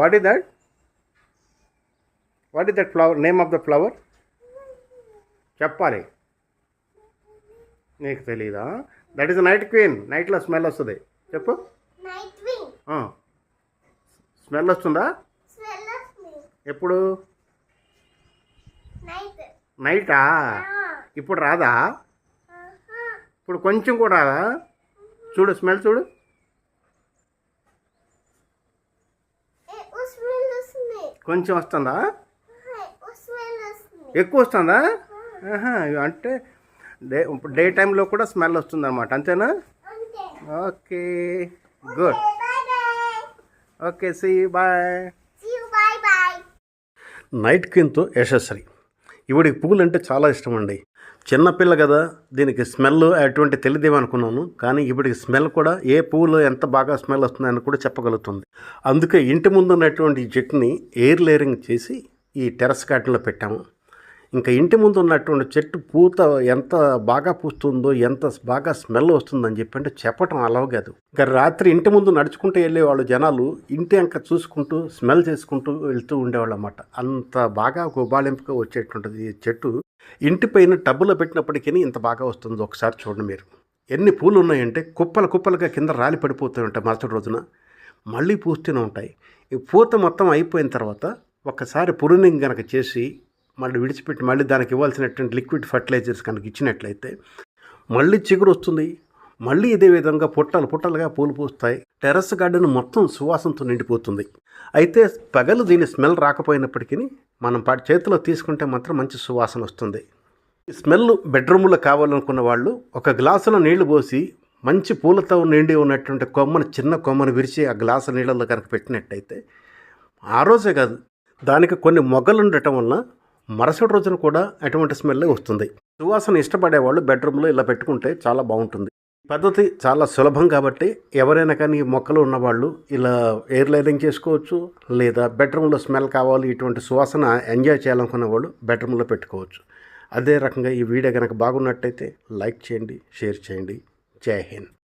What is that what is that flower name of the flower చెప్పాలి. నీకు తెలీదా? That is night queen నైట్లో smell వస్తుంది. చెప్పు. స్మెల్ వస్తుందా? ఎప్పుడు? నైట్ నైటా ఇప్పుడు రాదా? ఇప్పుడు కొంచెం కూడా రాదా? చూడు స్మెల్ చూడు స్మెల్ వస్తుంది కొంచెం వస్తుందా? స్మెల్ వస్తుంది. ఎక్కువ వస్తుందా? అంటే డే డే టైంలో కూడా స్మెల్ వస్తుంది అనమాట అంతేనా? అంతే. Okay good. Bye bye okay see bye. See you bye bye night క్వీన్తో Yashasvi. ఇవిడికి పువ్వులు అంటే చాలా ఇష్టం అండి చిన్నపిల్ల కదా దీనికి స్మెల్ అటువంటి తెలియదేమో అనుకున్నాను. కానీ ఇప్పటికి స్మెల్ కూడా ఏ పువ్వులో ఎంత బాగా స్మెల్ వస్తుందని కూడా చెప్పగలుగుతుంది. అందుకే ఇంటి ముందు ఉన్నటువంటి ఈ చెట్టుని ఎయిర్ లేయరింగ్ చేసి ఈ టెరస్ గార్డెన్లో పెట్టాము. ఇంకా ఇంటి ముందు ఉన్నటువంటి చెట్టు పూత ఎంత బాగా పూస్తుందో ఎంత బాగా స్మెల్ వస్తుందని చెప్పి అంటే చెప్పటం అలవ కాదు. ఇంకా రాత్రి ఇంటి ముందు నడుచుకుంటూ వెళ్ళేవాళ్ళు జనాలు ఇంటి అంక చూసుకుంటూ స్మెల్ చేసుకుంటూ వెళ్తూ ఉండేవాళ్ళు అన్నమాట. అంత బాగా గుబాళింపుగా వచ్చేటువంటిది ఈ చెట్టు. ఇంటి పైన టబ్బులో పెట్టినప్పటికీ ఇంత బాగా వస్తుంది ఒకసారి చూడండి మీరు. ఎన్ని పూలు ఉన్నాయంటే కుప్పలు కుప్పలుగా కింద రాలి పడిపోతూ ఉంటాయి మరుసటి రోజున. మళ్ళీ పూస్తూనే ఉంటాయి. ఈ పూత మొత్తం అయిపోయిన తర్వాత ఒకసారి పురునింగ్ కనుక చేసి మళ్ళీ విడిచిపెట్టి మళ్ళీ దానికి ఇవ్వాల్సినటువంటి లిక్విడ్ ఫర్టిలైజర్స్ కనుక ఇచ్చినట్లయితే మళ్ళీ చిగురు వస్తుంది. మళ్ళీ ఇదే విధంగా పుట్టలు పుట్టలుగా పూలు పూస్తాయి. టెర్రస్ గార్డెన్ మొత్తం సువాసనతో నిండిపోతుంది. అయితే పగలు దీని స్మెల్ రాకపోయినప్పటికీ మనం పా చేతిలో తీసుకుంటే మాత్రం మంచి సువాసన వస్తుంది. స్మెల్ బెడ్రూమ్లో కావాలనుకున్న వాళ్ళు ఒక గ్లాసులో నీళ్ళు పోసి మంచి పూలతో నిండి ఉన్నటువంటి కొమ్మను చిన్న కొమ్మను విరిచి ఆ గ్లాసు నీళ్ళలో కనుక పెట్టినట్టయితే ఆ రోజే కాదు దానికి కొన్ని మొగ్గలు ఉండటం వలన మరుసటి రోజున కూడా అటువంటి స్మెల్ వస్తుంది. సువాసన ఇష్టపడే వాళ్ళు బెడ్రూమ్లో ఇలా పెట్టుకుంటే చాలా బాగుంటుంది. పద్ధతి చాలా సులభం కాబట్టి ఎవరైనా కానీ మొక్కలు ఉన్నవాళ్ళు ఇలా ఎయిర్ లైనింగ్ చేసుకోవచ్చు లేదా బెడ్రూమ్లో స్మెల్ కావాలి ఇటువంటి సువాసన ఎంజాయ్ చేయాలనుకున్న వాళ్ళు బెడ్రూమ్లో పెట్టుకోవచ్చు. అదే రకంగా ఈ వీడియో కనుక బాగున్నట్టయితే లైక్ చేయండి షేర్ చేయండి. జై హింద్.